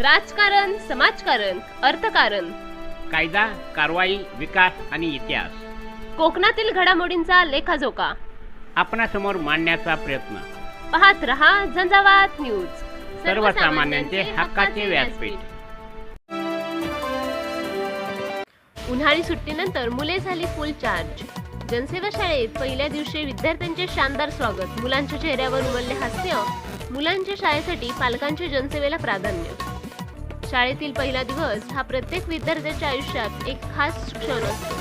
राजकारण समाजकारण अर्थकारण. कायदा कारवाई विकास आणि इतिहास. कोकणातील घडामोडींचा लेखाजोखा. आपणासमोर मांडण्याचा प्रयत्न. पाहत रहा झंझावात न्यूज. सर्वसामान्यांचे हक्काचे व्यासपीठ. उन्हाळी सुट्टीनंतर मुले झाली फुल चार्ज जनसेवा शाळेत पहिल्या दिवशी विद्यार्थ्यांचे शानदार स्वागत. मुलांच्या चेहऱ्यावर उमलले हास्य. मुलांच्या शाळेसाठी पालकांच्या जनसेवेला प्राधान्य. शाळेतील पहिला दिवस हा प्रत्येक विद्यार्थ्याच्या आयुष्यात एक खास क्षण असतो.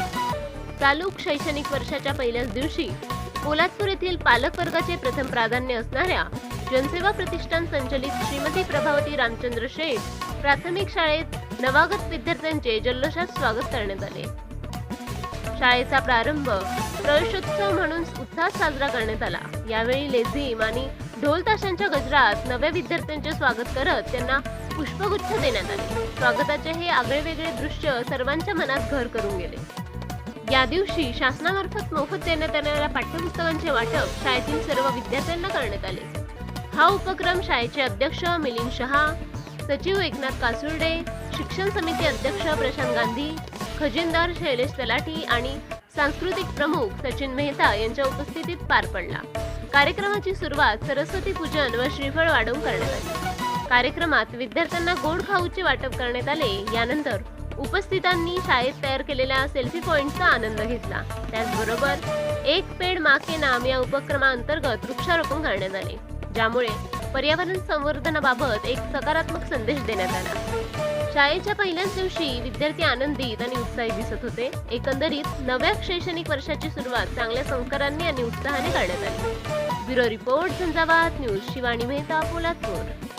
चालू शैक्षणिक वर्षाच्या पहिल्याच दिवशी पोलादपूर येथील पालक वर्गाचे प्रथम प्राधान्य असणाऱ्या जनसेवा प्रतिष्ठान संचलित श्रीमती प्रभावती रामचंद्र शेठ प्राथमिक शाळेत नवागत विद्यार्थ्यांचे जल्लोषात स्वागत करण्यात आले. शाळेचा प्रारंभ प्रवेशोत्सव म्हणून उत्साहात साजरा करण्यात आला. यावेळी लेझिम आणि ढोल ताशांच्या गजरात नव्या विद्यार्थ्यांचे स्वागत करत त्यांना पुष्पगुच्छ देण्यात आले. स्वागताचे हे आगळेवेगळे दृश्य सर्वांच्या मनात घर करून गेले. या दिवशी शासनामार्फत मोफत देण्यात येणाऱ्या पाठ्यपुस्तकांचे वाटप शाळेतील सर्व विद्यार्थ्यांना करण्यात आले. हा उपक्रम शाळेचे अध्यक्ष मिलिंद शहा सचिव एकनाथ कासुर्डे शिक्षण समिती अध्यक्ष प्रशांत गांधी खजिनदार शैलेश तलाठी आणि सांस्कृतिक प्रमुख सचिन मेहता यांच्या उपस्थितीत पार पडला. कार्यक्रमाची सुरुवात सरस्वती पूजन व श्रीफळ वाढवून करण्यात आली. कार्यक्रमात विद्यार्थ्यांना गोड खाऊचे वाटप करण्यात आले. यानंतर उपस्थितांनी शाळेत तयार केलेल्या सेल्फी पॉइंटचा आनंद घेतला. त्याचबरोबर एक पेड माके नाम या उपक्रमाअंतर्गत वृक्षारोपण करण्यात आले ज्यामुळे पर्यावरण संवर्धनाबाबत एक सकारात्मक संदेश देण्यात आला. शाळेच्या पहिल्याच दिवशी विद्यार्थी आनंदित आणि उत्साही दिसत होते. एकंदरीत नव्या शैक्षणिक वर्षाची सुरुवात चांगल्या संस्कारांनी आणि उत्साहाने करण्यात आली. Bureau report Jhanjhavat news Shivani Mehta Poladpur.